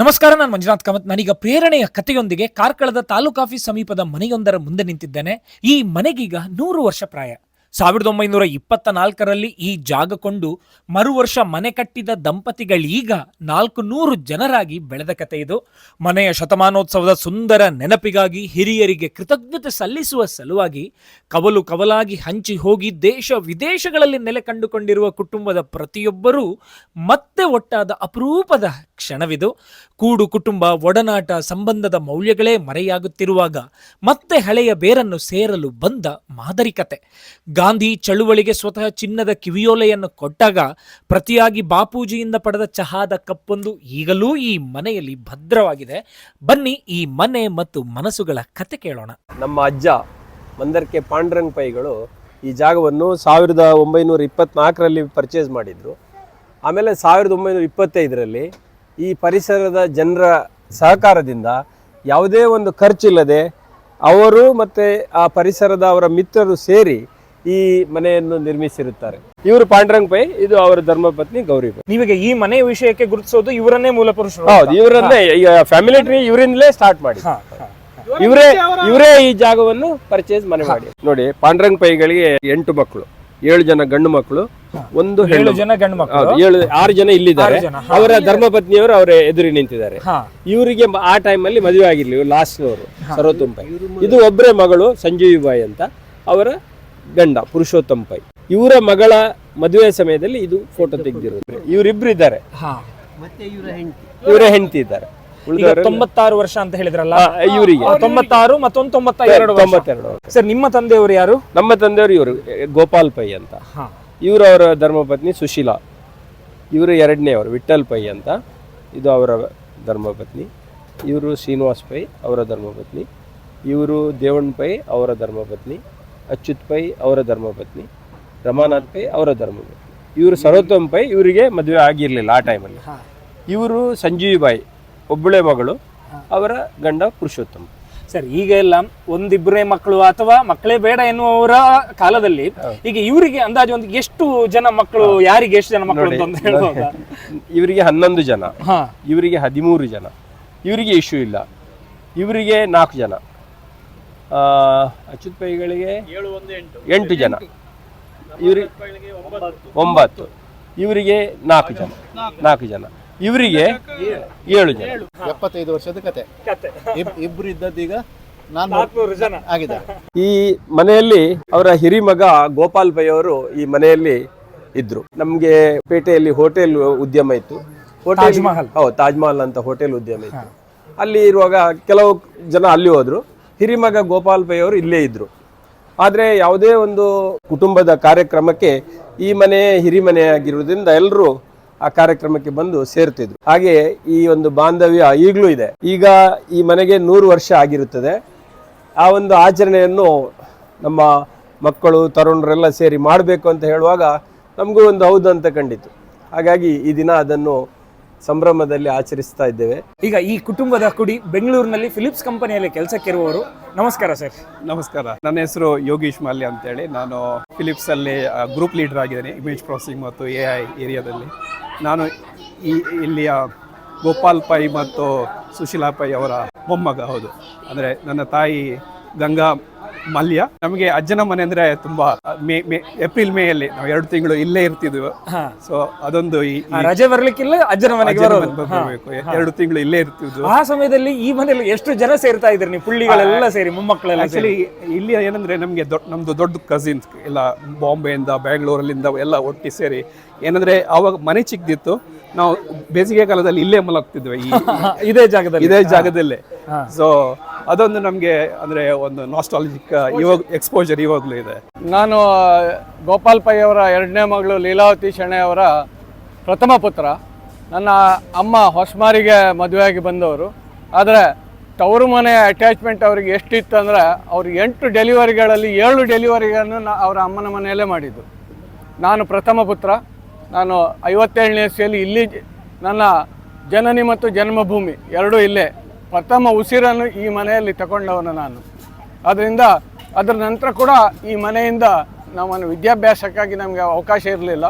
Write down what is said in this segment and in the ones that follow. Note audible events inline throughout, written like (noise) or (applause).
ನಮಸ್ಕಾರ, ನಾನು ಮಂಜುನಾಥ್ ಕಾಮತ್. ನಾನೀಗ ಪ್ರೇರಣೆಯ ಕಥೆಯೊಂದಿಗೆ ಕಾರ್ಕಳದ ತಾಲೂಕಾಫೀಸ್ ಸಮೀಪದ ಮನೆಯೊಂದರ ಮುಂದೆ ನಿಂತಿದ್ದೇನೆ. ಈ ಮನೆಗೀಗ ನೂರು ವರ್ಷ ಪ್ರಾಯ. ಸಾವಿರದ ಒಂಬೈನೂರ ಇಪ್ಪತ್ತ ನಾಲ್ಕರಲ್ಲಿ ಈ ಜಾಗ ಕೊಂಡು ಮರು ವರ್ಷ ಮನೆ ಕಟ್ಟಿದ ದಂಪತಿಗಳೀಗ ನಾಲ್ಕು ನೂರು ಜನರಾಗಿ ಬೆಳೆದ ಕತೆ ಇದು. ಮನೆಯ ಶತಮಾನೋತ್ಸವದ ಸುಂದರ ನೆನಪಿಗಾಗಿ ಹಿರಿಯರಿಗೆ ಕೃತಜ್ಞತೆ ಸಲ್ಲಿಸುವ ಸಲುವಾಗಿ ಕವಲು ಕವಲಾಗಿ ಹಂಚಿ ಹೋಗಿ ದೇಶ ವಿದೇಶಗಳಲ್ಲಿ ನೆಲೆ ಕಂಡುಕೊಂಡಿರುವ ಕುಟುಂಬದ ಪ್ರತಿಯೊಬ್ಬರೂ ಮತ್ತೆ ಒಟ್ಟಾದ ಅಪರೂಪದ ಕ್ಷಣವಿದು. ಕೂಡು ಕುಟುಂಬ, ಒಡನಾಟ ಸಂಬಂಧದ ಮೌಲ್ಯಗಳೇ ಮರೆಯಾಗುತ್ತಿರುವಾಗ ಮತ್ತೆ ಹಳೆಯ ಬೇರನ್ನು ಸೇರಲು ಬಂದ ಮಾದರಿ ಕತೆ. ಗಾಂಧಿ ಚಳುವಳಿಗೆ ಸ್ವತಃ ಚಿನ್ನದ ಕಿವಿಯೋಲೆಯನ್ನು ಕೊಟ್ಟಾಗ ಪ್ರತಿಯಾಗಿ ಬಾಪೂಜಿಯಿಂದ ಪಡೆದ ಚಹಾದ ಕಪ್ಪೊಂದು ಈಗಲೂ ಈ ಮನೆಯಲ್ಲಿ ಭದ್ರವಾಗಿದೆ. ಬನ್ನಿ ಈ ಮನೆ ಮತ್ತು ಮನಸ್ಸುಗಳ ಕತೆ ಕೇಳೋಣ. ನಮ್ಮ ಅಜ್ಜ ಮಂದರ್ಕೆ ಪಾಂಡ್ರಂಗ್ ಪೈಗಳು ಈ ಜಾಗವನ್ನು ಸಾವಿರದ ಒಂಬೈನೂರ ಇಪ್ಪತ್ನಾಲ್ಕರಲ್ಲಿ ಪರ್ಚೇಸ್ ಮಾಡಿದರು. ಆಮೇಲೆ ಸಾವಿರದ ಒಂಬೈನೂರ ಇಪ್ಪತ್ತೈದರಲ್ಲಿ ಈ ಪರಿಸರದ ಜನರ ಸಹಕಾರದಿಂದ ಯಾವುದೇ ಒಂದು ಖರ್ಚಿಲ್ಲದೆ ಅವರು ಮತ್ತು ಆ ಪರಿಸರದ ಅವರ ಮಿತ್ರರು ಸೇರಿ ಈ ಮನೆಯನ್ನು ನಿರ್ಮಿಸಿರುತ್ತಾರೆ. ಇವರು ಪಾಂಡುರಂಗ್ ಪೈ ಇದು ಅವರ ಧರ್ಮಪತ್ನಿ ಗೌರಿ ಪೈ. ನೀವೀಗ ಈ ಮನೆ ವಿಷಯಕ್ಕೆ ಗುರುತಿಸೋದು ಇವರನ್ನೇ ಮೂಲ ಪುರುಷರು. ಹೌದು ಇವರನ್ನೇ ಈಗ ಫ್ಯಾಮಿಲಿ ಟ್ರೀ ಇವರಿಂದಲೇ ಸ್ಟಾರ್ಟ್ ಮಾಡಿ. ಇವರೇ ಇವರೇ ಈ ಜಾಗವನ್ನು ಪರ್ಚೇಸ್ ಮನೆ ಮಾಡಿ. ನೋಡಿ ಪಾಂಡ್ರಂಗ್ ಪೈಗಳಿಗೆ ಎಂಟು ಮಕ್ಕಳು ಏಳು ಜನ ಗಂಡು ಮಕ್ಕಳು ಒಂದು ಏಳು ಹೆಣ್ಣು ಜನ ಗಂಡು ಮಕ್ಕಳು? ಏಳು ಆರು ಜನ ಇಲ್ಲಿದ್ದಾರೆ. ಅವರ ಧರ್ಮಪತ್ನಿಯವರು ಅವರ ಎದುರಿ ನಿಂತಿದ್ದಾರೆ. ಇವರಿಗೆ ಆ ಆ ಅಲ್ಲಿ ಮದುವೆ ಆಗಿರ್ಲಿ ಲಾಸ್ಟ್ ಅವರು ಸರ್ವೋತ್ತಮ್ ಪೈ ಇದು ಒಬ್ಬರೇ ಮಗಳು ಸಂಜೀವಿ ಬಾಯಿ ಅಂತ ಅವರ ಗಂಡ ಪುರುಷೋತ್ತಮ್ ಪೈ. ಇವರ ಮಗಳ ಮದುವೆ ಸಮಯದಲ್ಲಿ ಇದು ಫೋಟೋ ತೆಗೆದಿರೋದು. ಇವರಿಬ್ರು ಇದ್ದಾರೆ. ಹಾ. ಇವರ ಹೆಂಡತಿ. ಇದ್ದಾರೆ. ತೊಂಬತ್ತಾರು ವರ್ಷ ಅಂತ ಹೇಳಿದ್ರಲ್ಲ? ಇವರಿಗೆ. ತೊಂಬತ್ತಾರು ಮತ್ತೊಂದು ತೊಂಬತ್ತೆರಡು ವರ್ಷ. ತೊಂಬತ್ತೆರಡು ಸರ್ ನಿಮ್ಮ ತಂದೆಯವರು ಯಾರು? ನಮ್ಮ ತಂದೆಯವರು ಇವರು ಗೋಪಾಲ್ ಪೈ ಅಂತ. ಇವರವರ ಇವರು ಅವರ ಧರ್ಮಪತ್ನಿ ಸುಶೀಲಾ. ಇವರು ಎರಡನೇವರು ವಿಠಲ್ ಪೈ ಅಂತ. ಇದು ಅವರ ಧರ್ಮಪತ್ನಿ. ಇವರು ಶ್ರೀನಿವಾಸ್ ಪೈ ಅವರ ಧರ್ಮಪತ್ನಿ. ಇವರು ದೇವಣ್ಣ ಪೈ ಅವರ ಧರ್ಮಪತ್ನಿ. ಅಚ್ಯುತ್ ಪೈ ಅವರ ಧರ್ಮಪತ್ನಿ ರಮಾನಾಥ್ ಪೈ ಅವರ ಧರ್ಮಪತ್ನಿ. ಇವರು ಸರ್ವೋತ್ತಮ್ ಪೈ ಇವರಿಗೆ ಮದುವೆ ಆಗಿರಲಿಲ್ಲ ಆ ಟೈಮಲ್ಲಿ. ಇವರು ಸಂಜೀವಿ ಬಾಯಿ ಒಬ್ಬಳೆ ಮಗಳು ಅವರ ಗಂಡ ಪುರುಷೋತ್ತಮ್. ಸರ್ ಈಗ ಎಲ್ಲ ಒಂದಿಬ್ಬರೇ ಮಕ್ಕಳು ಅಥವಾ ಮಕ್ಕಳೇ ಬೇಡ ಎನ್ನುವವರ ಕಾಲದಲ್ಲಿ ಈಗ ಇವರಿಗೆ ಅಂದಾಜು ಒಂದು ಎಷ್ಟು ಜನ ಮಕ್ಕಳು ಯಾರಿಗೆ ಎಷ್ಟು ಜನ ಮಕ್ಕಳು ಅಂತ ಹೇಳ್ಬೋದಾ (laughs) ಇವರಿಗೆ ಹನ್ನೊಂದು ಜನ ಹಾ. ಇವರಿಗೆ ಹದಿಮೂರು ಜನ ಇವರಿಗೆ ಇಶ್ಯೂ ಇಲ್ಲ ಇವರಿಗೆ ನಾಲ್ಕು ಜನ. ಅಚ್ಯುತ್ ಪೈಗಳಿಗೆ ಎಂಟು. ಜನ. ಇವರಿಗೆ ಒಂಬತ್ತು. ಇವರಿಗೆ ನಾಲ್ಕು ಜನ. ನಾಲ್ಕು. ಜನ. ಇವರಿಗೆ ಏಳು. ಜನ. ಎಪ್ಪತ್ತೈದು ವರ್ಷದ ಕತೆ. ಕತೆ. ಇಬ್- ಇಬ್ರು ಇದ್ದದ್ದೀಗ ನಾನು ನಾಲ್ಕುನೂರು ಜನ. ಆಗಿದ್ದಾರೆ ಈ ಮನೆಯಲ್ಲಿ ಅವರ ಹಿರಿಮಗ ಗೋಪಾಲ್ ಪೈ ಅವರು ಈ ಮನೆಯಲ್ಲಿ ಇದ್ರು. ನಮ್ಗೆ ಪೇಟೆಯಲ್ಲಿ ಹೋಟೆಲ್ ಉದ್ಯಮ ಇತ್ತು. ಹೋಟೆಲ್ ಮಹಲ್. ಹೌದು ತಾಜ್ ಮಹಲ್ ಅಂತ ಹೋಟೆಲ್ ಉದ್ಯಮ ಇತ್ತು. ಅಲ್ಲಿ ಇರುವಾಗ ಕೆಲವು ಜನ ಅಲ್ಲಿ ಹೋದ್ರು. ಹಿರಿಮಗ ಗೋಪಾಲ್ ಪೈ ಅವರು ಇಲ್ಲೇ ಇದ್ದರು ಆದರೆ ಯಾವುದೇ ಒಂದು ಕುಟುಂಬದ ಕಾರ್ಯಕ್ರಮಕ್ಕೆ ಈ ಮನೆ ಹಿರಿಮನೆಯಾಗಿರುವುದರಿಂದ ಎಲ್ಲರೂ ಆ ಕಾರ್ಯಕ್ರಮಕ್ಕೆ ಬಂದು ಸೇರ್ತಿದ್ರು. ಹಾಗೆ ಈ ಒಂದು ಬಾಂಧವ್ಯ ಈಗಲೂ ಇದೆ. ಈಗ ಈ ಮನೆಗೆ ನೂರು ವರ್ಷ ಆಗಿರುತ್ತದೆ. ಆ ಒಂದು ಆಚರಣೆಯನ್ನು ನಮ್ಮ ಮಕ್ಕಳು, ತರುಣರೆಲ್ಲ ಸೇರಿ ಮಾಡಬೇಕು ಅಂತ ಹೇಳುವಾಗ ನಮಗೂ ಒಂದು ಹೌದು ಅಂತ ಕಂಡಿತು. ಹಾಗಾಗಿ ಈ ದಿನ ಅದನ್ನು ಸಂಭ್ರಮದಲ್ಲಿ ಆಚರಿಸ್ತಾ ಇದ್ದೇವೆ. ಈಗ ಈ ಕುಟುಂಬದ ಕುಡಿ ಬೆಂಗಳೂರಿನಲ್ಲಿ ಫಿಲಿಪ್ಸ್ ಕಂಪನಿಯಲ್ಲಿ ಕೆಲಸಕ್ಕಿರುವವರು, ನಮಸ್ಕಾರ ಸರ್. ನಮಸ್ಕಾರ. ನನ್ನ ಹೆಸರು ಯೋಗೀಶ್ ಮಾಲ್ಯ ಅಂತೇಳಿ. ನಾನು ಫಿಲಿಪ್ಸ್ ಅಲ್ಲಿ ಗ್ರೂಪ್ ಲೀಡರ್ ಆಗಿದ್ದೇನೆ ಇಮೇಜ್ ಪ್ರೊಸೆಸಿಂಗ್ ಮತ್ತು ಎ ಐ ಏರಿಯಾದಲ್ಲಿ ನಾನು ಈ ಇಲ್ಲಿಯ ಗೋಪಾಲ್ ಪೈ ಮತ್ತು ಸುಶೀಲಾ ಪೈ ಅವರ ಮೊಮ್ಮಗ, ಹೌದು. ಅಂದರೆ ನನ್ನ ತಾಯಿ ಗಂಗಾ ಮಲ್ಯ. ನಮಗೆ ಅಜ್ಜನ ಮನೆ ಅಂದ್ರೆ ತುಂಬಾ ಮೇ ಮೇ ಏಪ್ರಿಲ್ ಮೇ ಅಲ್ಲಿ ನಾವು ಎರಡು ತಿಂಗಳು ಇಲ್ಲೇ ಇರ್ತಿದ್ವು. ಸೊ ಅದೊಂದು ಈ ರಜೆ ಬರ್ಲಿಕ್ಕಿಲ್ಲ ಅಜ್ಜನ ಮನೆಗೆ ಅಜ್ಜನ ಬರೋದು. ಮನೆಗೆ ಬರಬೇಕು. ಎರಡು ತಿಂಗಳು ಇಲ್ಲೇ ಇರ್ತಿದ್ವು. ಆ ಸಮಯದಲ್ಲಿ ಈ ಮನೆಯಲ್ಲಿ ಎಷ್ಟು ಜನ ಸೇರ್ತಾ ಇದ್ರಿ ನೀವು? ಪುಳ್ಳಿಗಳೆಲ್ಲ ಸೇರಿ ಮೊಮ್ಮಕ್ಕಳೆಲ್ಲ ಸೇರಿ? ಆಕ್ಚುಲಿ ಇಲ್ಲಿ ಏನಂದ್ರೆ ನಮಗೆ ನಮ್ದು ದೊಡ್ಡ ಕಸಿನ್ಸ್ ಎಲ್ಲ ಬಾಂಬೆಯಿಂದ ಬ್ಯಾಂಗ್ಳೂರಲ್ಲಿಂದ ಎಲ್ಲ ಒಟ್ಟಿ ಸೇರಿ. ಏನಂದ್ರೆ ಅವಾಗ ಮನೆ ಚಿಕ್ಕದಿತ್ತು ನಾವು ಬೇಸಿಗೆ ಕಾಲದಲ್ಲಿ ಇಲ್ಲೇ ಮಲಗ್ತಿದ್ವಿ ಈ (laughs) ಇದೇ ಜಾಗದಲ್ಲಿ. ಇದೇ ಜಾಗದಲ್ಲೇ. ಸೊ ಅದೊಂದು ನಮಗೆ ಅಂದರೆ ಒಂದು ನಾಸ್ಟಾಲಜಿಕ್ ಇವಾಗ ಎಕ್ಸ್ಪೋಜರ್ ಇವಾಗಲೂ ಇದೆ. ನಾನು ಗೋಪಾಲ್ ಪೈ ಅವರ ಎರಡನೇ ಮಗಳು ಲೀಲಾವತಿ ಶೆಣೆ ಅವರ ಪ್ರಥಮ ಪುತ್ರ. ನನ್ನ ಅಮ್ಮ ಹೊಸಮಾರಿಗೆ ಮದುವೆಯಾಗಿ ಬಂದವರು. ಆದರೆ ತವರು ಮನೆ ಅಟ್ಯಾಚ್ಮೆಂಟ್ ಅವ್ರಿಗೆ ಎಷ್ಟಿತ್ತು ಅಂದರೆ ಅವ್ರು ಎಂಟು ಡೆಲಿವರಿಗಳಲ್ಲಿ ಏಳು ಡೆಲಿವರಿಗಳನ್ನು ನಾ ಅವರ ಅಮ್ಮನ ಮನೆಯಲ್ಲೇ ಮಾಡಿದ್ದು. ನಾನು ಪ್ರಥಮ ಪುತ್ರ. ನಾನು ಐವತ್ತೇಳನೇ ಇಸ್ವಿಯಲ್ಲಿ ಇಲ್ಲಿ ನನ್ನ ಜನನಿ ಮತ್ತು ಜನ್ಮಭೂಮಿ ಎರಡೂ ಇಲ್ಲೇ. ಪ್ರಥಮ ಉಸಿರನ್ನು ಈ ಮನೆಯಲ್ಲಿ ತಗೊಂಡವನು ನಾನು. ಅದರಿಂದ ಅದರ ನಂತರ ಕೂಡ ಈ ಮನೆಯಿಂದ ನಮ್ಮನ್ನು ವಿದ್ಯಾಭ್ಯಾಸಕ್ಕಾಗಿ ನಮಗೆ ಅವಕಾಶ ಇರಲಿಲ್ಲ.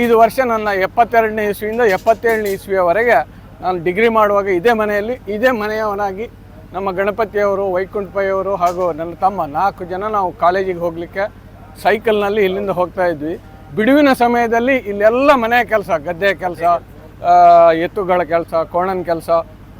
ಐದು ವರ್ಷ ನನ್ನ ಎಪ್ಪತ್ತೆರಡನೇ ಇಸ್ವಿಯಿಂದ ಎಪ್ಪತ್ತೇಳನೇ ಇಸ್ವಿಯವರೆಗೆ ನಾನು ಡಿಗ್ರಿ ಮಾಡುವಾಗ ಇದೇ ಮನೆಯಲ್ಲಿ, ಇದೇ ಮನೆಯವನಾಗಿ ನಮ್ಮ ಗಣಪತಿಯವರು ವೈಕುಂಠಪಯ್ಯವರು ಹಾಗೂ ನನ್ನ ತಮ್ಮ ನಾಲ್ಕು ಜನ ನಾವು ಕಾಲೇಜಿಗೆ ಹೋಗಲಿಕ್ಕೆ ಸೈಕಲ್ನಲ್ಲಿ ಇಲ್ಲಿಂದ ಹೋಗ್ತಾ ಇದ್ವಿ. ಬಿಡುವಿನ ಸಮಯದಲ್ಲಿ ಇಲ್ಲೆಲ್ಲ ಮನೆಯ ಕೆಲಸ, ಗದ್ದೆ ಕೆಲಸ ಎತ್ತುಗಳ ಕೆಲಸ, ಕೋಣನ ಕೆಲಸ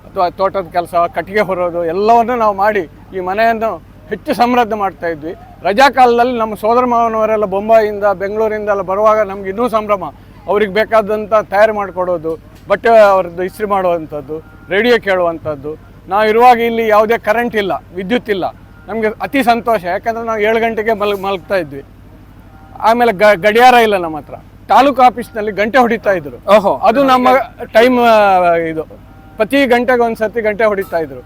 ಅಥವಾ ತೋಟದ ಕೆಲಸ ಕಟ್ಟಿಗೆ ಹೊರೋದು ಎಲ್ಲವನ್ನು ನಾವು ಮಾಡಿ ಈ ಮನೆಯನ್ನು ಹೆಚ್ಚು ಸಮೃದ್ಧ ಮಾಡ್ತಾ ಇದ್ವಿ. ರಜಾ ಕಾಲದಲ್ಲಿ ನಮ್ಮ ಸೋದರ ಮಾವನವರೆಲ್ಲ ಬೊಂಬಾಯಿಂದ ಬೆಂಗಳೂರಿಂದ ಎಲ್ಲ ಬರುವಾಗ ನಮ್ಗೆ ಇನ್ನೂ ಸಂಭ್ರಮ. ಅವ್ರಿಗೆ ಬೇಕಾದಂಥ ತಯಾರು ಮಾಡಿಕೊಡೋದು ಬಟ್ಟೆ ಅವ್ರದ್ದು ಇಸ್ತ್ರಿ ಮಾಡುವಂಥದ್ದು ರೇಡಿಯೋ ಕೇಳುವಂಥದ್ದು. ನಾವು ಇರುವಾಗ ಇಲ್ಲಿ ಯಾವುದೇ ಕರೆಂಟ್ ಇಲ್ಲ ವಿದ್ಯುತ್ ಇಲ್ಲ. ನಮಗೆ ಅತಿ ಸಂತೋಷ ಯಾಕಂದರೆ ನಾವು ಏಳು ಗಂಟೆಗೆ ಮಲ್ ಮಲಗ್ತಾ ಇದ್ವಿ. ಆಮೇಲೆ ಗ ಗಡಿಯಾರ ಇಲ್ಲ ನಮ್ಮ ಹತ್ರ. ತಾಲೂಕು ಆಫೀಸ್ನಲ್ಲಿ ಗಂಟೆ ಹೊಡಿತಾ ಇದ್ರು. ಓಹೋ. ಅದು ನಮ್ಮ ಟೈಮ್ ಇದು. ಪ್ರತಿ ಗಂಟೆಗೆ ಒಂದು ಸರ್ತಿ ಗಂಟೆ ಹೊಡಿತಾ ಇದ್ರು.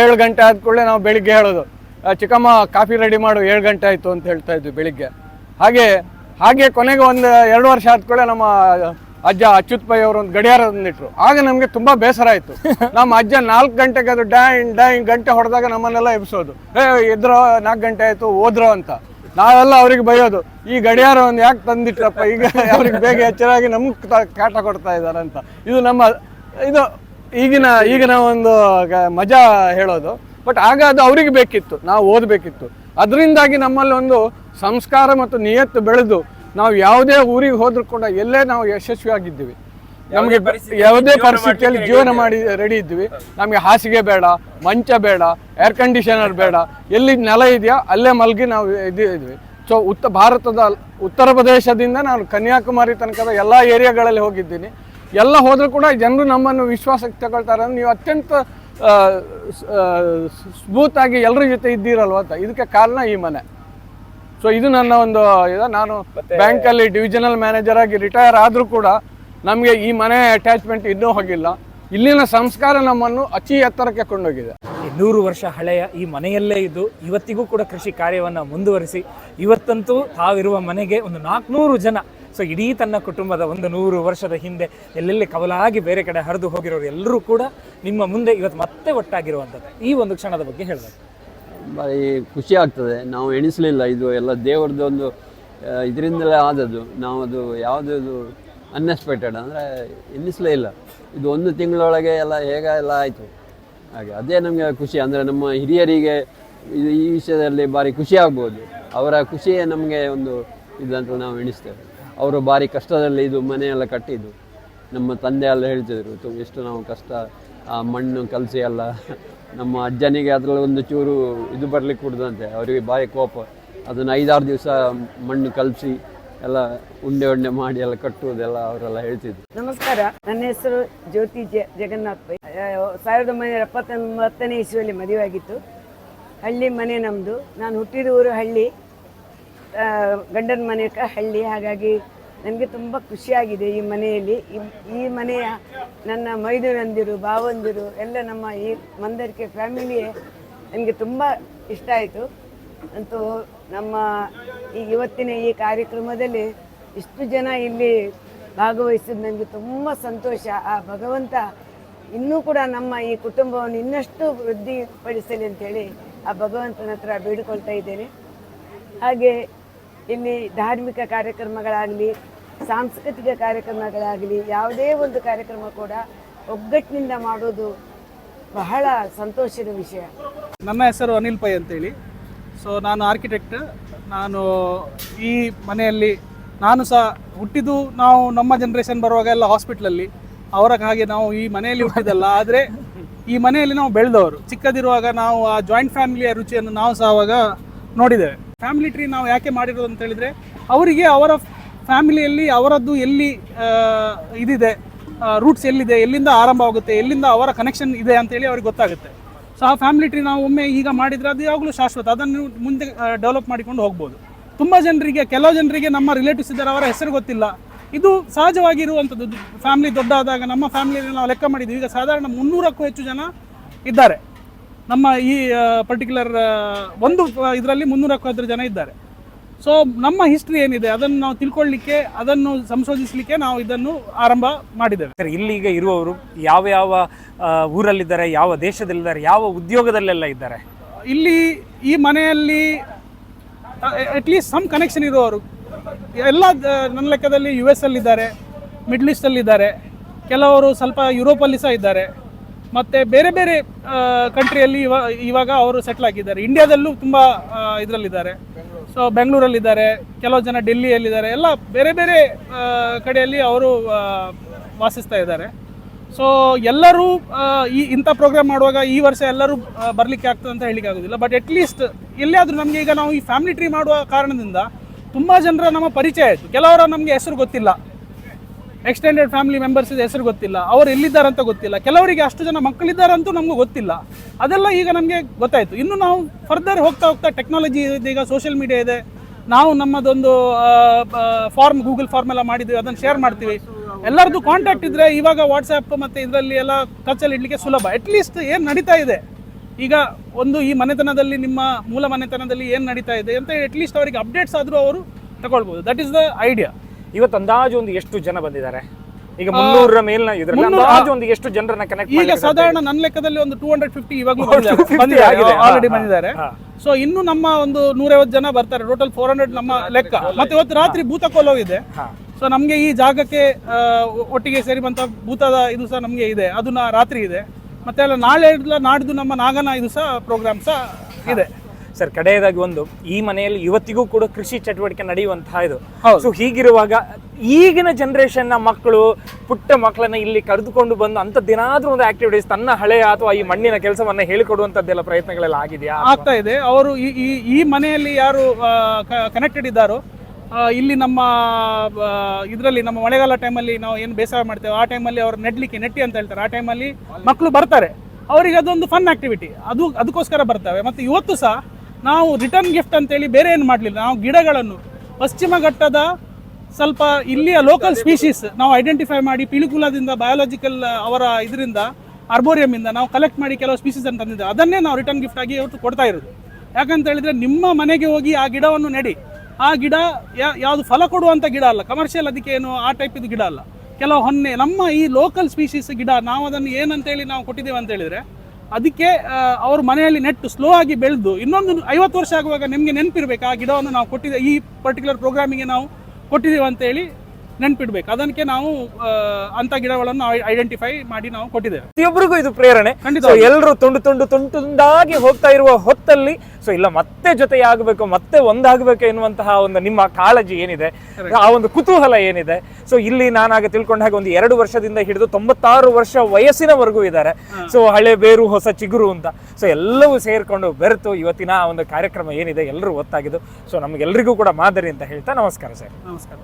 ಏಳು ಗಂಟೆ ಆದ ಕೂಡಲೇ ನಾವು ಬೆಳಿಗ್ಗೆ ಹೇಳೋದು "ಆ, ಚಿಕ್ಕಮ್ಮ ಕಾಫಿ ರೆಡಿ ಮಾಡು ಏಳು ಗಂಟೆ ಆಯಿತು ಅಂತ ಹೇಳ್ತಾ ಇದ್ವಿ ಬೆಳಿಗ್ಗೆ. ಹಾಗೆ ಹಾಗೆ ಕೊನೆಗೆ ಒಂದು ಎರಡು ವರ್ಷ ಆದ ಕೂಡಲೇ ನಮ್ಮ ಅಜ್ಜ ಅಚ್ಯುತ್ ಪೈ ಅವರು ಒಂದು ಗಡಿಯಾರ ತಂದಿಟ್ರು. ಆಗ ನಮಗೆ ತುಂಬ ಬೇಸರ ಆಯಿತು. (laughs) ನಮ್ಮ ಅಜ್ಜ ನಾಲ್ಕು ಗಂಟೆಗೆ ಅದು ಡಾಯಿಂಗ್ ಡ್ಯಾಂಗ್ ಗಂಟೆ ಹೊಡೆದಾಗ ನಮ್ಮನ್ನೆಲ್ಲ ಎಬ್ಸೋದು. ಏ ಇದ್ರೋ ನಾಲ್ಕು ಗಂಟೆ ಆಯಿತು ಹೋದ್ರೋ ಅಂತ. ನಾವೆಲ್ಲ ಅವ್ರಿಗೆ ಬೈಯೋದು ಈ ಗಡಿಯಾರ ಒಂದು ಯಾಕೆ ತಂದಿಟ್ರಪ್ಪ? ಈಗ ಅವ್ರಿಗೆ ಬೇಗ ಎಚ್ಚರಾಗಿ ನಮ್ಗೆ ಕಾಟ ಕೊಡ್ತಾ ಇದ್ದಾರೆ ಅಂತ. ಇದು ನಮ್ಮ ಇದು ಈಗಿನ ಈಗಿನ ಒಂದು ಮಜಾ ಹೇಳೋದು. ಬಟ್ ಆಗ ಅದು ಅವರಿಗೆ ಬೇಕಿತ್ತು ನಾವು ಓದಬೇಕಿತ್ತು. ಅದರಿಂದಾಗಿ ನಮ್ಮಲ್ಲಿ ಒಂದು ಸಂಸ್ಕಾರ ಮತ್ತು ನಿಯತ್ತು ಬೆಳೆದು ನಾವು ಯಾವುದೇ ಊರಿಗೆ ಹೋದ್ರೂ ಕೂಡ ಎಲ್ಲೇ ನಾವು ಯಶಸ್ವಿಯಾಗಿದ್ದೀವಿ. ನಮಗೆ ಯಾವುದೇ ಪರಿಸ್ಥಿತಿಯಲ್ಲಿ ಜೀವನ ಮಾಡಿ ರೆಡಿ ಇದ್ವಿ ನಮಗೆ ಹಾಸಿಗೆ ಬೇಡ ಮಂಚ ಬೇಡ ಏರ್ ಕಂಡೀಷನರ್ ಬೇಡ. ಎಲ್ಲಿ ನೆಲ ಇದೆಯಾ ಅಲ್ಲೇ ಮಲಗಿ ನಾವು ಇದು ಇದ್ವಿ. ಸೊ ಉತ್ತ ಭಾರತದ ಉತ್ತರ ಪ್ರದೇಶದಿಂದ ನಾನು ಕನ್ಯಾಕುಮಾರಿ ತನಕದ ಎಲ್ಲ ಏರಿಯಾಗಳಲ್ಲಿ ಹೋಗಿದ್ದೀನಿ. ಎಲ್ಲ ಹೋದರೂ ಕೂಡ ಜನರು ನಮ್ಮನ್ನು ವಿಶ್ವಾಸಕ್ಕೆ ತಗೊಳ್ತಾರೆ ಅಂದ್ರೆ ನೀವು ಅತ್ಯಂತ ಸ್ಮೂತ್ ಆಗಿ ಎಲ್ಲರ ಜೊತೆ ಇದ್ದೀರಲ್ವ ಅಂತ. ಇದಕ್ಕೆ ಕಾರಣ ಈ ಮನೆ. ಸೊ ಇದು ನನ್ನ ಒಂದು ಇದು ನಾನು ಬ್ಯಾಂಕಲ್ಲಿ ಡಿವಿಷನಲ್ ಮ್ಯಾನೇಜರ್ ಆಗಿ ರಿಟೈರ್ ಆದರೂ ಕೂಡ ನಮಗೆ ಈ ಮನೆ ಅಟ್ಯಾಚ್ಮೆಂಟ್ ಇನ್ನೂ ಹೋಗಿಲ್ಲ. ಇಲ್ಲಿನ ಸಂಸ್ಕಾರ ನಮ್ಮನ್ನು ಅತಿ ಎತ್ತರಕ್ಕೆ ಕೊಂಡೋಗಿದೆ ನೂರು ವರ್ಷ ಹಳೆಯ ಈ ಮನೆಯಲ್ಲೇ ಇದ್ದು ಇವತ್ತಿಗೂ ಕೂಡ ಕೃಷಿ ಕಾರ್ಯವನ್ನು ಮುಂದುವರಿಸಿ ಇವತ್ತಂತೂ ತಾವಿರುವ ಮನೆಗೆ ಒಂದು ನಾಲ್ಕುನೂರು ಜನ ಸೊ ಇಡೀ ತನ್ನ ಕುಟುಂಬದ ಒಂದು ನೂರು ವರ್ಷದ ಹಿಂದೆ ಎಲ್ಲೆಲ್ಲಿ ಕವಲಾಗಿ ಬೇರೆ ಕಡೆ ಹರಿದು ಹೋಗಿರೋರು ಎಲ್ಲರೂ ಕೂಡ ನಿಮ್ಮ ಮುಂದೆ ಇವತ್ತು ಮತ್ತೆ ಒಟ್ಟಾಗಿರುವಂಥದ್ದು. ಈ ಒಂದು ಕ್ಷಣದ ಬಗ್ಗೆ ಹೇಳಬೇಕು. ಭಾರಿ ಖುಷಿ ಆಗ್ತದೆ. ನಾವು ಎಣಿಸಲಿಲ್ಲ ಇದು ಎಲ್ಲ ದೇವರದ್ದು ಒಂದು ಇದರಿಂದಲೇ ಆದದ್ದು. ನಾವು ಅದು ಯಾವುದದು ಅನ್ಎಕ್ಸ್ಪೆಕ್ಟೆಡ್ ಅಂದರೆ ಎಣಿಸಲೇ ಇಲ್ಲ. ಇದು ಒಂದು ತಿಂಗಳೊಳಗೆ ಎಲ್ಲ ಹೇಗೆ ಎಲ್ಲ ಆಯಿತು. ಹಾಗೆ ಅದೇ ನಮಗೆ ಖುಷಿ. ಅಂದರೆ ನಮ್ಮ ಹಿರಿಯರಿಗೆ ಇದು ಈ ವಿಷಯದಲ್ಲಿ ಭಾರಿ ಖುಷಿ ಆಗ್ಬೋದು. ಅವರ ಖುಷಿಯೇ ನಮಗೆ ಒಂದು ಇದಂತ ನಾವು ಎಣಿಸ್ತೇವೆ. ಅವರು ಭಾರಿ ಕಷ್ಟದಲ್ಲಿ ಇದು ಮನೆಯೆಲ್ಲ ಕಟ್ಟಿದ್ದು. ನಮ್ಮ ತಂದೆ ಎಲ್ಲ ಹೇಳ್ತಿದ್ರು ತುಂಬ ಎಷ್ಟು ನಾವು ಕಷ್ಟ. ಆ ಮಣ್ಣು, ಕಲಸಿ ಎಲ್ಲ. ನಮ್ಮ ಅಜ್ಜನಿಗೆ ಅದರಲ್ಲಿ ಒಂದು ಚೂರು ಇದು ಬರಲಿಕ್ಕೆ ಕೊಡ್ದಂತೆ, ಅವರಿಗೆ ಭಾರಿ ಕೋಪ. ಅದನ್ನು ಐದಾರು ದಿವಸ ಮಣ್ಣು ಕಲಸಿ, ಎಲ್ಲ ಉಂಡೆ ಉಂಡೆ ಮಾಡಿ ಎಲ್ಲ ಕಟ್ಟುವುದೆಲ್ಲ ಅವರೆಲ್ಲ ಹೇಳ್ತಿದ್ರು. ನಮಸ್ಕಾರ, ನನ್ನ ಹೆಸರು ಜ್ಯೋತಿ ಜ, ಜಗನ್ನಾಥ್ ಪೈ ಸಾವಿರದ ಒಂಬೈನೂರ ಎಪ್ಪತ್ತೊಂಬತ್ತನೇ ಇಸ್ವಿಯಲ್ಲಿ ಮದುವೆಯಾಗಿತ್ತು. ಹಳ್ಳಿ ಮನೆ ನಮ್ಮದು ನಾನು ಹುಟ್ಟಿದ ಊರು ಹಳ್ಳಿ. ಗಂಡನ ಮನೆ ಹಳ್ಳಿ. ಹಾಗಾಗಿ ನನಗೆ ತುಂಬ ಖುಷಿಯಾಗಿದೆ ಈ ಮನೆಯಲ್ಲಿ. ಈ- ಈ ಮನೆಯ ನನ್ನ ಮೈದುನಂದಿರು ಭಾವಂದಿರು ಎಲ್ಲ ನಮ್ಮ ಈ ಮಂದರಿಕೆ ಫ್ಯಾಮಿಲಿಯೇ ನನಗೆ ತುಂಬ ಇಷ್ಟ ಆಯಿತು. ಅಂತೂ ನಮ್ಮ ಈ ಇವತ್ತಿನ ಈ ಕಾರ್ಯಕ್ರಮದಲ್ಲಿ ಇಷ್ಟು ಜನ ಇಲ್ಲಿ ಭಾಗವಹಿಸಿದ ನನಗೆ ತುಂಬ ಸಂತೋಷ. ಆ ಭಗವಂತ ಇನ್ನೂ ಕೂಡ ನಮ್ಮ ಈ ಕುಟುಂಬವನ್ನು ಇನ್ನಷ್ಟು ವೃದ್ಧಿಪಡಿಸಲಿ ಅಂತೇಳಿ ಆ ಭಗವಂತನ ಹತ್ರ ಬೇಡಿಕೊಳ್ತಾ ಇದ್ದೇನೆ. ಹಾಗೆ ಇಲ್ಲಿ ಧಾರ್ಮಿಕ ಕಾರ್ಯಕ್ರಮಗಳಾಗಲಿ, ಸಾಂಸ್ಕೃತಿಕ ಕಾರ್ಯಕ್ರಮಗಳಾಗಲಿ, ಯಾವುದೇ ಒಂದು ಕಾರ್ಯಕ್ರಮ ಕೂಡ ಒಗ್ಗಟ್ಟಿನಿಂದ ಮಾಡೋದು ಬಹಳ ಸಂತೋಷದ ವಿಷಯ. ನನ್ನ ಹೆಸರು ಅನಿಲ್ ಪೈ ಅಂತೇಳಿ. ಸೊ ನಾನು ಆರ್ಕಿಟೆಕ್ಟ್ ನಾನು ಈ ಮನೆಯಲ್ಲಿ, ನಾನು ಸಹ ಹುಟ್ಟಿದ್ದು ನಾವು ನಮ್ಮ ಜನ್ರೇಷನ್ ಬರುವಾಗ ಎಲ್ಲ ಹಾಸ್ಪಿಟ್ಲಲ್ಲಿ ಅವರ ಹಾಗೆ ನಾವು ಈ ಮನೆಯಲ್ಲಿ ಹುಟ್ಟಿದಲ್ಲ ಆದರೆ ಈ ಮನೆಯಲ್ಲಿ ನಾವು ಬೆಳೆದವರು. ಚಿಕ್ಕದಿರುವಾಗ ನಾವು ಆ ಜಾಯಿಂಟ್ ಫ್ಯಾಮಿಲಿಯ ರುಚಿಯನ್ನು ನಾವು ಸಹ ಅವಾಗ ನೋಡಿದ್ದೇವೆ. ಫ್ಯಾಮಿಲಿ ಟ್ರೀ ನಾವು ಯಾಕೆ ಮಾಡಿರೋದು ಅಂತ ಹೇಳಿದರೆ, ಅವರಿಗೆ ಅವರ ಫ್ಯಾಮಿಲಿಯಲ್ಲಿ ಅವರದ್ದು ಎಲ್ಲಿ ಇದಿದೆ ರೂಟ್ಸ್ ಎಲ್ಲಿದೆ, ಎಲ್ಲಿಂದ ಆರಂಭವಾಗುತ್ತೆ ಎಲ್ಲಿಂದ ಅವರ ಕನೆಕ್ಷನ್ ಇದೆ ಅಂತೇಳಿ ಅವ್ರಿಗೆ ಗೊತ್ತಾಗುತ್ತೆ. ಸೊ ಆ ಫ್ಯಾಮಿಲಿ ಟ್ರೀ ನಾವು ಒಮ್ಮೆ ಈಗ ಮಾಡಿದರೆ ಅದು ಯಾವಾಗಲೂ ಶಾಶ್ವತ, ಅದನ್ನು ಮುಂದೆ ಡೆವಲಪ್ ಮಾಡಿಕೊಂಡು ಹೋಗ್ಬೋದು. ತುಂಬ ಜನರಿಗೆ, ಕೆಲವು ಜನರಿಗೆ ನಮ್ಮ ರಿಲೇಟಿವ್ಸ್ ಇದ್ದಾರೆ, ಅವರ ಹೆಸರು ಗೊತ್ತಿಲ್ಲ. ಇದು ಸಹಜವಾಗಿ ಇರುವಂಥದ್ದು ಫ್ಯಾಮಿಲಿ ದೊಡ್ಡಾದಾಗ ನಮ್ಮ ಫ್ಯಾಮಿಲಿಯಲ್ಲಿ ನಾವು ಲೆಕ್ಕ ಮಾಡಿದ್ದೀವಿ ಈಗ ಸಾಧಾರಣ ಮುನ್ನೂರಕ್ಕೂ ಹೆಚ್ಚು ಜನ ಇದ್ದಾರೆ. ನಮ್ಮ ಈ ಪರ್ಟಿಕ್ಯುಲರ್ ಒಂದು ಇದರಲ್ಲಿ ಮುನ್ನೂರಕ್ಕೂ ಹತ್ತು ಜನ ಇದ್ದಾರೆ. ಸೊ ನಮ್ಮ ಹಿಸ್ಟ್ರಿ ಏನಿದೆ ಅದನ್ನು ನಾವು ತಿಳ್ಕೊಳ್ಳಿಕ್ಕೆ ಅದನ್ನು ಸಂಶೋಧಿಸಲಿಕ್ಕೆ ನಾವು ಇದನ್ನು ಆರಂಭ ಮಾಡಿದ್ದೇವೆ. ಸರ್ ಈಗ ಇರುವವರು ಯಾವ ಯಾವ ಊರಲ್ಲಿದ್ದಾರೆ ಯಾವ ದೇಶದಲ್ಲಿದ್ದಾರೆ ಯಾವ ಉದ್ಯೋಗದಲ್ಲೆಲ್ಲ ಇದ್ದಾರೆ? ಇಲ್ಲಿ ಈ ಮನೆಯಲ್ಲಿ ಅಟ್ಲೀಸ್ಟ್ ಸಮ್ ಕನೆಕ್ಷನ್ ಇರುವವರು. ಎಲ್ಲ ನನ್ನ ಲೆಕ್ಕದಲ್ಲಿ ಯು ಎಸ್ ಅಲ್ಲಿದ್ದಾರೆ ಮಿಡ್ಲ್ ಈಸ್ಟಲ್ಲಿದ್ದಾರೆ ಕೆಲವರು ಸ್ವಲ್ಪ ಯುರೋಪಲ್ಲಿ ಸಹ ಇದ್ದಾರೆ. ಮತ್ತು ಬೇರೆ ಬೇರೆ ಕಂಟ್ರಿಯಲ್ಲಿ ಇವ, ಇವಾಗ ಅವರು ಸೆಟ್ಲ್ ಆಗಿದ್ದಾರೆ. ಇಂಡಿಯಾದಲ್ಲೂ ತುಂಬ ಇದರಲ್ಲಿದ್ದಾರೆ. ಸೊ ಬೆಂಗಳೂರಲ್ಲಿದ್ದಾರೆ ಕೆಲವು ಜನ ಡೆಲ್ಲಿಯಲ್ಲಿದ್ದಾರೆ ಎಲ್ಲ ಬೇರೆ ಬೇರೆ ಕಡೆಯಲ್ಲಿ ಅವರು ವಾಸಿಸ್ತಾ ಇದ್ದಾರೆ. ಸೊ ಎಲ್ಲರೂ ಈ, ಇಂಥ ಪ್ರೋಗ್ರಾಮ್ ಮಾಡುವಾಗ ಈ ವರ್ಷ ಎಲ್ಲರೂ ಬರಲಿಕ್ಕೆ ಆಗ್ತದೆ ಅಂತ ಹೇಳಿಕ್ಕೆ ಆಗೋದಿಲ್ಲ. ಬಟ್ ಅಟ್ಲೀಸ್ಟ್ ಎಲ್ಲಿಯಾದರೂ ನಮಗೆ ಈಗ ನಾವು ಈ ಫ್ಯಾಮಿಲಿ ಟ್ರೀ ಮಾಡುವ ಕಾರಣದಿಂದ ತುಂಬ ಜನರ ನಮ್ಮ ಪರಿಚಯ ಆಯಿತು. ಕೆಲವರ ನಮಗೆ ಹೆಸರು ಗೊತ್ತಿಲ್ಲ. ಎಕ್ಸ್ಟೆಂಡೆಡ್ ಫ್ಯಾಮಿಲಿ ಮೆಂಬರ್ಸ್ ಹೆಸರು ಗೊತ್ತಿಲ್ಲ. ಅವರು ಎಲ್ಲಿದ್ದಾರೆ ಅಂತ ಗೊತ್ತಿಲ್ಲ. ಕೆಲವರಿಗೆ ಅಷ್ಟು ಜನ ಮಕ್ಕಳಿದ್ದಾರೆ ಅಂತೂ ನಮಗೂ ಗೊತ್ತಿಲ್ಲ. ಅದೆಲ್ಲ ಈಗ ನಮಗೆ ಗೊತ್ತಾಯಿತು. ಇನ್ನು ನಾವು ಫರ್ದರ್ ಹೋಗ್ತಾ ಹೋಗ್ತಾ ಟೆಕ್ನಾಲಜಿ ಇದೆ, ಈಗ ಸೋಷಿಯಲ್ ಮೀಡಿಯಾ ಇದೆ. ನಾವು ನಮ್ಮದೊಂದು ಫಾರ್ಮ್ ಗೂಗಲ್ ಫಾರ್ಮ್ ಎಲ್ಲ ಮಾಡಿದ್ವಿ. ಅದನ್ನು ಶೇರ್ ಮಾಡ್ತೀವಿ. ಎಲ್ಲರದ್ದು ಕಾಂಟ್ಯಾಕ್ಟ್ ಇದ್ರೆ ಇವಾಗ ವಾಟ್ಸಪ್ ಮತ್ತು ಇದರಲ್ಲಿ ಎಲ್ಲ ಖರ್ಚಲ್ಲಿ ಇಡ್ಲಿಕ್ಕೆ ಸುಲಭ. ಅಟ್ಲೀಸ್ಟ್ ಏನು ನಡೀತಾ ಇದೆ. ಈಗ ಒಂದು ಈ ಮನೆತನದಲ್ಲಿ, ನಿಮ್ಮ ಮೂಲ ಮನೆತನದಲ್ಲಿ ಏನು ನಡೀತಾ ಇದೆ ಅಂತ ಅಟ್ಲೀಸ್ಟ್ ಅವರಿಗೆ ಅಪ್ಡೇಟ್ಸ್ ಆದರೂ ಅವರು ತಗೊಳ್ಬೋದು. ದಟ್ ಈಸ್ ದ ಐಡಿಯಾ ಇವತ್ತು ಅಂದಾಜು ಒಂದು ಎಷ್ಟು ಜನ ಬಂದಿದ್ದಾರೆ? ಈಗ ಮುನ್ನೂರ ಮೇಲ್ನ ಇದ್ರಲ್ಲಿ ಅಂದಾಜು ಒಂದು ಎಷ್ಟು ಜನರನ್ನ ಕನೆಕ್ಟ್ ಈಗ ಸಾಧಾರಣ ನನ್ನ ಲೆಕ್ಕದಲ್ಲಿ ಒಂದು ಟೂ ಹಂಡ್ರೆಡ್ ಫಿಫ್ಟಿ ಇವಾಗಲೂ 250 ಬಂದಿದ್ದಾರೆ. ಆಗಿದೆ. ಆಲ್ರೆಡಿ ಬಂದಿದ್ದಾರೆ. ಸೊ ಇನ್ನು ನಮ್ಮ ಒಂದು ನೂರೈವತ್ತು ಜನ ಬರ್ತಾರೆ. ಟೋಟಲ್ ಫೋರ್ ಹಂಡ್ರೆಡ್ ನಮ್ಮ ಲೆಕ್ಕ. ಮತ್ತೆ ಇವತ್ತು ರಾತ್ರಿ ಭೂತ ಕೋಲವಿದೆ. ಸೊ ನಮಗೆ ಈ ಜಾಗಕ್ಕೆ ಒಟ್ಟಿಗೆ ಒಟ್ಟಿಗೆ ಬಂತ ಭೂತದ ಇದು ಸಹ ನಮಗೆ ಇದೆ. ಅದು ರಾತ್ರಿ ಇದೆ. ಮತ್ತೆ ಅಲ್ಲ ನಾಳೆ ನಾಡ್ದು ನಮ್ಮ ನಾಗನ ಇದು ಸಹ ಪ್ರೋಗ್ರಾಮ್ ಸಹ ಇದೆ. ಸರ್ ಕಡೆಯದಾಗಿ ಒಂದು ಈ ಮನೆಯಲ್ಲಿ ಇವತ್ತಿಗೂ ಕೂಡ ಕೃಷಿ ಚಟುವಟಿಕೆ ನಡೆಯುವಂತಹ ಇದು. ಸೊ ಹೀಗಿರುವಾಗ ಈಗಿನ ಜನರೇಷನ್ನ ಮಕ್ಕಳು ಪುಟ್ಟ ಮಕ್ಕಳನ್ನ ಇಲ್ಲಿ ಕರೆದುಕೊಂಡು ಬಂದು ಅಂತ ದಿನಾದ್ರೂ ಒಂದು ಆಕ್ಟಿವಿಟೀಸ್ ತನ್ನ ಹಳೆಯ ಅಥವಾ ಈ ಮಣ್ಣಿನ ಕೆಲಸವನ್ನ ಹೇಳಿಕೊಡುವಂತದ್ದೆಲ್ಲ ಪ್ರಯತ್ನಗಳೆಲ್ಲ ಆಗಿದೆಯಾ? ಆಗ್ತಾ ಇದೆ. ಅವರು ಈ ಈ ಮನೆಯಲ್ಲಿ ಯಾರು ಕನೆಕ್ಟೆಡ್ ಇದ್ದಾರೋ ಇಲ್ಲಿ ನಮ್ಮ ಇದರಲ್ಲಿ ನಮ್ಮ ಮಳೆಗಾಲ ಟೈಮಲ್ಲಿ ನಾವು ಏನು ಬೇಸಾಯ ಮಾಡ್ತೇವೆ ಆ ಟೈಮಲ್ಲಿ ಅವ್ರು ನೆಡ್ಲಿಕ್ಕೆ ನೆಟ್ಟಿ ಅಂತ ಹೇಳ್ತಾರೆ. ಆ ಟೈಮಲ್ಲಿ ಮಕ್ಕಳು ಬರ್ತಾರೆ. ಅವರಿಗೆ ಅದೊಂದು ಫನ್ ಆಕ್ಟಿವಿಟಿ ಅದು ಅದಕ್ಕೋಸ್ಕರ ಬರ್ತವೆ. ಮತ್ತು ಇವತ್ತು ಸಹ ನಾವು ರಿಟರ್ನ್ ಗಿಫ್ಟ್ ಅಂತೇಳಿ ಬೇರೆ ಏನು ಮಾಡಲಿಲ್ಲ. ನಾವು ಗಿಡಗಳನ್ನು ಪಶ್ಚಿಮ ಘಟ್ಟದ ಸ್ವಲ್ಪ ಇಲ್ಲಿಯ ಲೋಕಲ್ ಸ್ಪೀಶೀಸ್ ನಾವು ಐಡೆಂಟಿಫೈ ಮಾಡಿ ಪಿಲಿಕುಲದಿಂದ ಬಯಾಲಜಿಕಲ್ ಅವರ ಇದರಿಂದ ಅರ್ಬೋರಿಯಂ ಇಂದ ನಾವು ಕಲೆಕ್ಟ್ ಮಾಡಿ ಕೆಲವು ಸ್ಪೀಸೀಸ್ ಅಂತ ತಂದಿದ್ದೆ ಅದನ್ನೇ ನಾವು ರಿಟರ್ನ್ ಗಿಫ್ಟ್ ಆಗಿ ಇವತ್ತು ಕೊಡ್ತಾ ಇರೋದು. ಯಾಕಂತ ಹೇಳಿದ್ರೆ ನಿಮ್ಮ ಮನೆಗೆ ಹೋಗಿ ಆ ಗಿಡವನ್ನು ನೆಡಿ. ಆ ಗಿಡ ಯಾವುದು ಫಲ ಕೊಡುವಂಥ ಗಿಡ ಅಲ್ಲ. ಕಮರ್ಷಿಯಲ್ ಅದಕ್ಕೆ ಏನು ಆ ಟೈಪ್ ಇದು ಗಿಡ ಅಲ್ಲ. ಕೆಲವು ಹೊನ್ನೆ ನಮ್ಮ ಈ ಲೋಕಲ್ ಸ್ಪೀಶೀಸ್ ಗಿಡ ನಾವು ಅದನ್ನು ಏನಂತೇಳಿ ನಾವು ಕೊಟ್ಟಿದ್ದೇವೆ ಅಂತ ಹೇಳಿದ್ರೆ ಅದಕ್ಕೆ ಅವ್ರ ಮನೆಯಲ್ಲಿ ನೆಟ್ಟು ಸ್ಲೋ ಆಗಿ ಬೆಳೆದು ಇನ್ನೊಂದು ಐವತ್ತು ವರ್ಷ ಆಗುವಾಗ ನಿಮಗೆ ನೆನಪಿರ್ಬೇಕು, ಆ ಗಿಡವನ್ನು ನಾವು ಕೊಟ್ಟಿದ್ದೆ ಈ ಪರ್ಟಿಕ್ಯುಲರ್ ಪ್ರೋಗ್ರಾಮಿಗೆ ನಾವು ಕೊಟ್ಟಿದ್ದೇವೆ ಅಂತೇಳಿ ನೆನಪಿಡ್ಬೇಕು. ಅದಕ್ಕೆ ನಾವು ಅಂತ ಗಿಡಗಳನ್ನು ಐಡೆಂಟಿಫೈ ಮಾಡಿ ನಾವು ಕೊಟ್ಟಿದ್ದೇವೆ. ಪ್ರತಿಯೊಬ್ಬರಿಗೂ ಇದು ಪ್ರೇರಣೆ. ಖಂಡಿತ. ಎಲ್ಲರೂ ತುಂಡು ತುಂಡು ತುಂಡು ತುಂಡಾಗಿ ಹೋಗ್ತಾ ಇರುವ ಹೊತ್ತಲ್ಲಿ ಸೊ ಇಲ್ಲ ಮತ್ತೆ ಜೊತೆಯಾಗಬೇಕು ಮತ್ತೆ ಒಂದಾಗಬೇಕು ಎನ್ನುವಂತಹ ಒಂದು ನಿಮ್ಮ ಕಾಳಜಿ ಏನಿದೆ ಆ ಒಂದು ಕುತೂಹಲ ಏನಿದೆ. ಸೊ ಇಲ್ಲಿ ನಾನಾಗ ತಿಳ್ಕೊಂಡ ಹಾಗೆ ಒಂದು ಎರಡು ವರ್ಷದಿಂದ ಹಿಡಿದು ತೊಂಬತ್ತಾರು ವರ್ಷ ವಯಸ್ಸಿನವರೆಗೂ ಇದ್ದಾರೆ. ಸೊ ಹಳೆ ಬೇರು ಹೊಸ ಚಿಗುರು ಅಂತ. ಸೊ ಎಲ್ಲವೂ ಸೇರ್ಕೊಂಡು ಬೆರೆತು ಇವತ್ತಿನ ಆ ಒಂದು ಕಾರ್ಯಕ್ರಮ ಏನಿದೆ ಎಲ್ಲರೂ ಗೊತ್ತಾಗಿದ್ದು ಸೊ ನಮಗೆಲ್ಲರಿಗೂ ಕೂಡ ಮಾದರಿ ಅಂತ ಹೇಳ್ತಾ ನಮಸ್ಕಾರ ಸರ್. ನಮಸ್ಕಾರ.